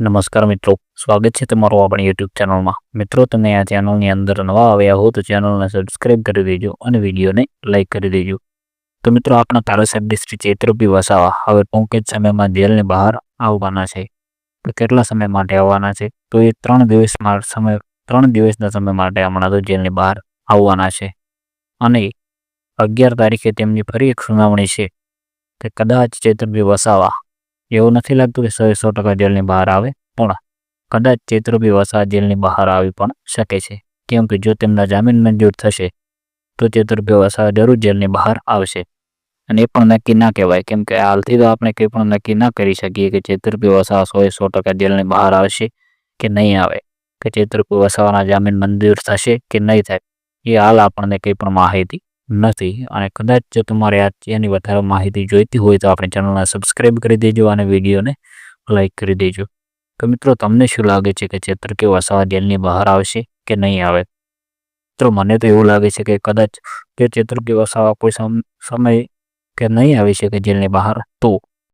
નમસ્કાર મિત્રો, સ્વાગત છે તમારું આપણી યુટ્યુબ ચેનલમાં મિત્રો, તમે આ ચેનલની અંદર નવા આવ્યા હો, તો ચેનલને સબસ્ક્રાઇબ કરી દેજો અને વિડીયોને લાઇક કરી દેજો. તો મિત્રો, આપણા ધારાસભ્ય શ્રી ચેત્રપી વસાવા હવે ટૂંક જ સમયમાં જેલની બહાર આવવાના છે. તો કેટલા સમય માટે આવવાના છે? તો એ ત્રણ દિવસમાં સમય, ત્રણ દિવસના સમય માટે હમણાં તો જેલની બહાર આવવાના છે. અને અગિયાર તારીખે તેમની ફરી એક સુનાવણી છે. કે કદાચ ચેતરપી વસાવા એવું નથી લાગતું કે સો સો ટકા જેલની બહાર આવે. પણ કદાચ ચેતરૂપી વસા જેલની બહાર આવી પણ શકે છે. કેમ કે જો તેમના જામીન મંજૂર થશે, તો ચેતરૂપી વસા જરૂર જેલની બહાર આવશે. અને એ પણ નક્કી ના કહેવાય. કેમ કે હાલથી તો આપણે કંઈ પણ નક્કી ના કરી શકીએ કે ચેતરૂપી વસા સો સો ટકા જેલની બહાર આવશે કે નહીં આવે. કે ચેતરૂપી વસાવાના જામીન મંજૂર થશે કે નહીં થાય. એ હાલ આપણને કંઈ પણ માહિતી નથી. અને કદાચ જો તમારે આ એની વધારે માહિતી જોઈતી હોય તો આપણી ચેનલને સબસ્ક્રાઈબ કરી દેજો અને વિડીયોને લાઈક કરી દેજો. તો મિત્રો, તમને શું લાગે છે કે ચેતરપી વસાવા જેલની બહાર આવશે કે નહીં આવે? મિત્રો, મને તો એવું લાગે છે કે કદાચ કે ચેતરપી વસાવા કોઈ સમ- સમય કે નહીં આવી શકે જેલની બહાર, તો